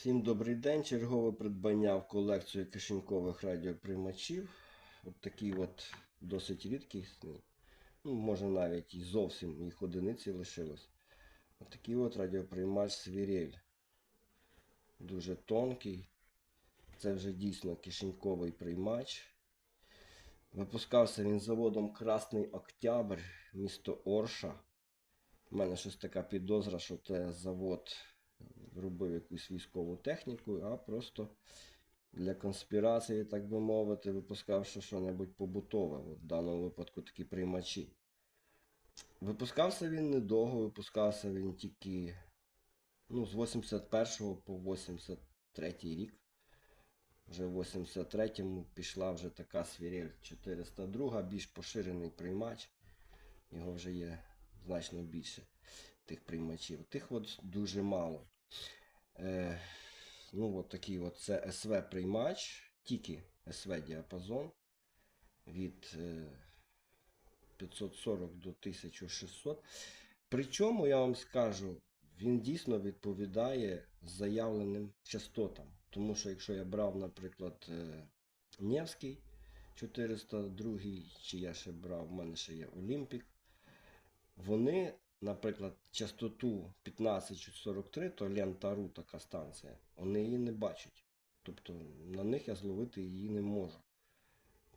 Всім добрий день. Чергове придбання в колекцію кишенькових радіоприймачів. От такий от досить рідкісний. Ну, може навіть і зовсім їх одиниці лишилось. От такий от радіоприймач Свірель. Дуже тонкий. Це вже дійсно кишеньковий приймач. Випускався він заводом Красний Октябрь, місто Орша. У мене щось така підозра, що це завод робив якусь військову техніку, а просто для конспірації, так би мовити, випускав що-небудь побутове. В даному випадку такі приймачі. Випускався він недовго, випускався він тільки ну, з 81 по 83 рік. Вже в 83-му пішла вже така свірель 402, більш поширений приймач. Його вже є значно більше тих приймачів. Тих от дуже мало. Е, ну, от такий от це СВ приймач, тільки СВ діапазон від е, 540 до 1600. Причому я вам скажу, він дійсно відповідає заявленим частотам. Тому що якщо я брав, наприклад, е, Невський 402, чи я ще брав, в мене ще є Олімпік, вони, наприклад, частоту 1543, то лента.ру така станція, вони її не бачать. Тобто на них я зловити її не можу.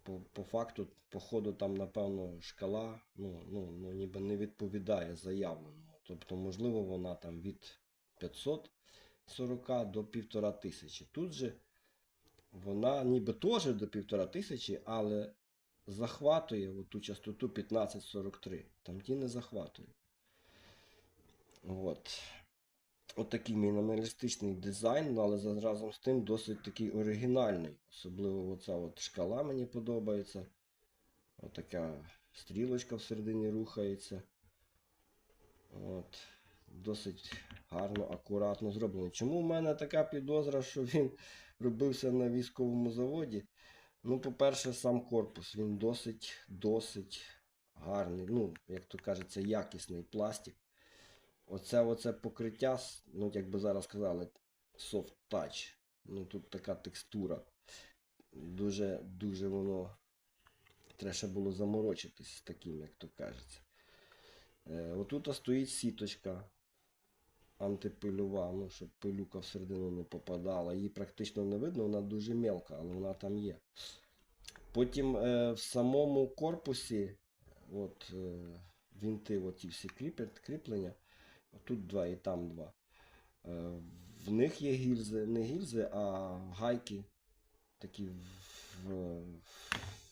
По, по факту, по ходу там, напевно, шкала ну, ну, ну, ніби не відповідає заявленому. Тобто, можливо, вона там від 540 до 1500. Тут же вона ніби теж до 1500, але захватує ту частоту 1543. Там ті не захватують. От. От такий мінімалістичний дизайн, ну, але разом з тим досить такий оригінальний. Особливо оця от шкала мені подобається. Отака стрілочка всередині рухається. От. Досить гарно, акуратно зроблений. Чому в мене така підозра, що він робився на військовому заводі? Ну, по-перше, сам корпус, він досить, досить гарний. Ну, як то кажеться, якісний пластик. Оце, оце покриття, ну, як би зараз сказали, soft touch. Ну, тут така текстура. Дуже, дуже воно. Треба було заморочитись з таким, як то кажеться. Е, отут стоїть сіточка антипильова, ну, щоб пилюка всередину не попадала. Її практично не видно, вона дуже мелка, але вона там є. Потім е, в самому корпусі, от, е, вінти, оті всі кріплення, тут два і там два. Е, в них є гільзи, не гільзи, а гайки, такі в,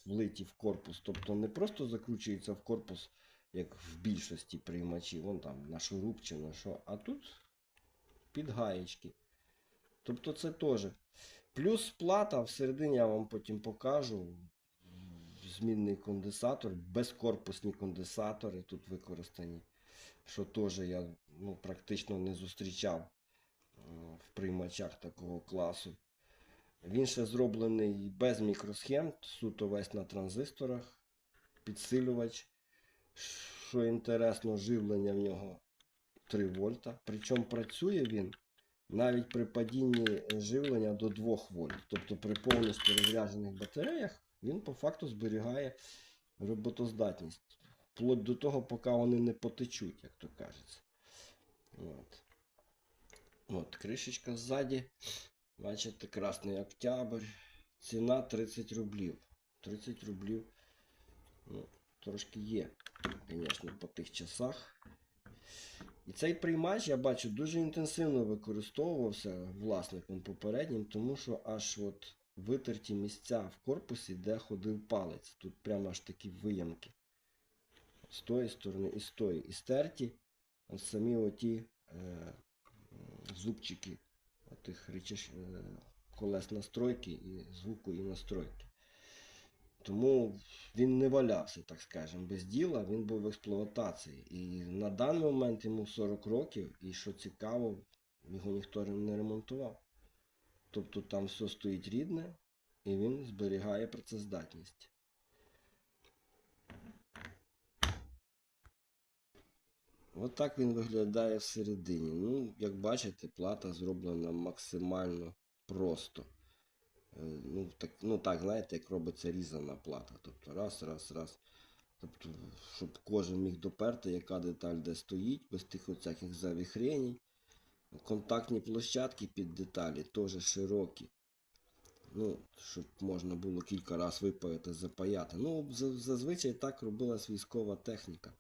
влиті в корпус. Тобто не просто закручується в корпус, як в більшості приймачів, вон там на шуруп чи на що, а тут під гаєчки. Тобто це теж. Плюс плата всередині я вам потім покажу. Змінний конденсатор, безкорпусні конденсатори тут використані, що теж я ну, практично не зустрічав е, в приймачах такого класу. Він ще зроблений без мікросхем, суто весь на транзисторах, підсилювач. Що інтересно, живлення в нього 3 вольта. Причому працює він навіть при падінні живлення до 2 вольт. Тобто при повністю розряджених батареях він по факту зберігає роботоздатність. Вплоть до того, поки вони не потечуть, як то кажеться. От. От, кришечка ззаді. Бачите, красний октябрь. Ціна 30 рублів. 30 рублів. Ну, трошки є, звісно, по тих часах. І цей приймач, я бачу, дуже інтенсивно використовувався власником попереднім, тому що аж от витерті місця в корпусі, де ходив палець. Тут прямо аж такі виямки. З тої сторони і з тої. І стерті самі оті е, зубчики отих речеш, е, колес настройки і звуку і настройки. Тому він не валявся, так скажемо, без діла, він був в експлуатації. І на даний момент йому 40 років, і що цікаво, його ніхто не ремонтував. Тобто там все стоїть рідне, і він зберігає працездатність. Отак він виглядає всередині. Ну, як бачите, плата зроблена максимально просто. Е, Ну так, ну так, знаєте, як робиться різана плата. Тобто раз, раз, раз. Тобто, щоб кожен міг доперти, яка деталь де стоїть, без тих оцяких завіхреній. Контактні площадки під деталі теж широкі. Ну, щоб можна було кілька разів випаяти, запаяти. Ну, зазвичай так робилась військова техніка.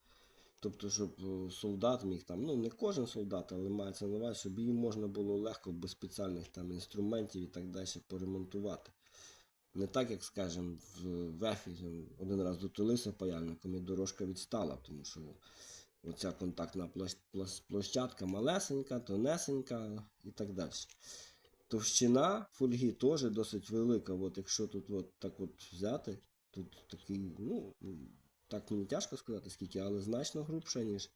Тобто, щоб е, солдат міг там, ну не кожен солдат, але мається на увазі, щоб її можна було легко без спеціальних там інструментів і так далі поремонтувати. Не так, як, скажімо, в ВЕФі один раз дотулився паяльником і дорожка відстала, тому що оця контактна площ- площ- площадка малесенька, тонесенька і так далі. Товщина фольги теж досить велика. От якщо тут от так от взяти, тут такий, ну, так мені тяжко сказати скільки, але значно грубша, ніж е,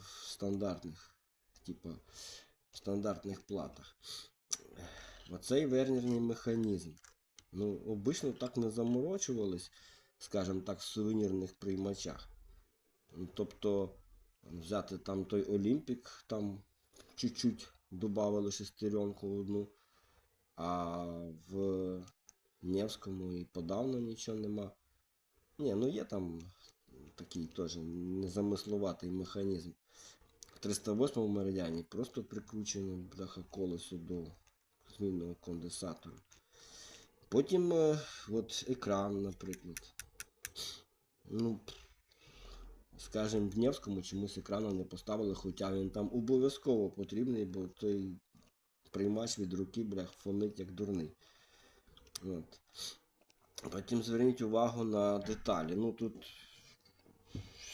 в стандартних, типу, в стандартних платах. Оцей вернірний механізм. Ну, обично так не заморочувались, скажімо так, в сувенірних приймачах. Ну, Тобто взяти там той Олімпік, там чуть-чуть додавали шестеренку одну, а в Невському і подавно нічого нема. Ні, ну є там такий теж незамисловатий механізм. В 308 меридіані просто прикручене бляха колесо до змінного конденсатору. Потім е, от екран, наприклад. Ну, скажімо, в Невському чомусь екрану не поставили, хоча він там обов'язково потрібний, бо той приймач від руки, блях, фонить як дурний. От. Потім зверніть увагу на деталі. Ну тут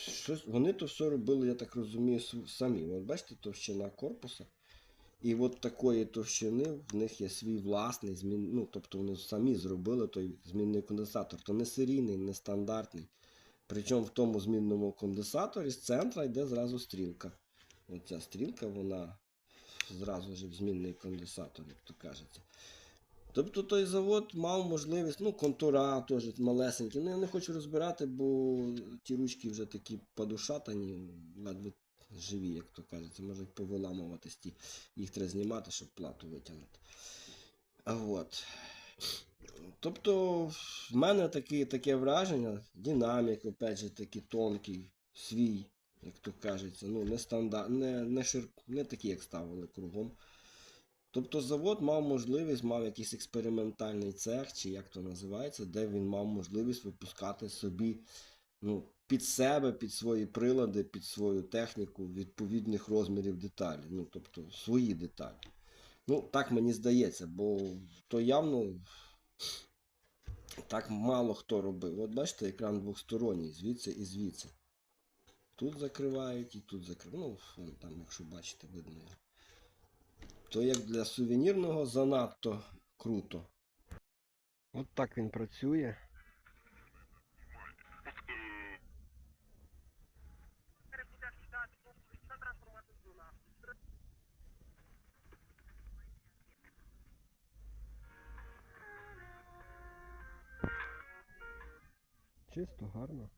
щось, вони то все робили, я так розумію, самі. От бачите, товщина корпуса. І от такої товщини в них є свій власний змін. Ну, тобто вони самі зробили той змінний конденсатор. То не серійний, не стандартний. Причому в тому змінному конденсаторі з центра йде зразу стрілка. Оця стрілка, вона зразу ж в змінний конденсатор, як то кажеться. Тобто той завод мав можливість, ну, контура теж малесенькі. Ну, я не хочу розбирати, бо ті ручки вже такі подушатані, ледве живі, як то кажеться, можуть повиламуватись ті. Їх треба знімати, щоб плату витягнути. От. Тобто, в мене такі, таке враження, динамік, опять же, такий тонкий, свій, як то кажеться, ну, не стандарт, не, не, шир, не такий, як ставили кругом. Тобто завод мав можливість, мав якийсь експериментальний цех, чи як то називається, де він мав можливість випускати собі ну, під себе, під свої прилади, під свою техніку відповідних розмірів деталі. Ну, тобто свої деталі. Ну, так мені здається, бо то явно так мало хто робив. От бачите, екран двосторонній, звідси і звідси. Тут закривають і тут закривають. Ну, там, якщо бачите, видно його. То як для сувенірного занадто круто. От так він працює. Чисто, гарно.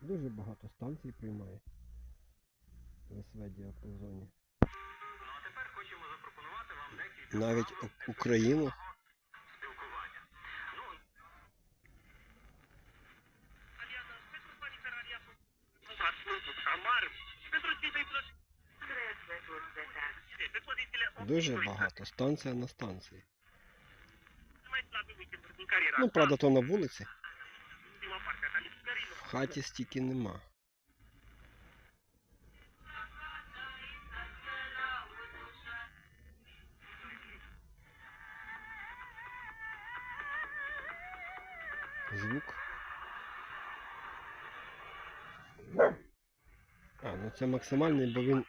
Дуже багато станцій приймає в СВ діапазоні. Навіть У- Україну. Дуже багато. Станція на станції. Ну, правда, то на вулиці. Хаті стільки нема. Звук. А, ну це максимальний, бо він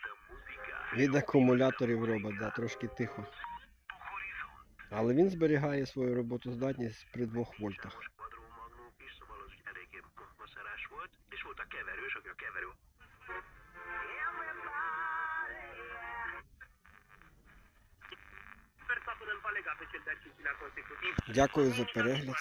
від акумуляторів робить, да, трошки тихо. Але він зберігає свою роботоздатність при 2 вольтах. Volt, a voltak keverős, aki a keverő. Дякую за перегляд.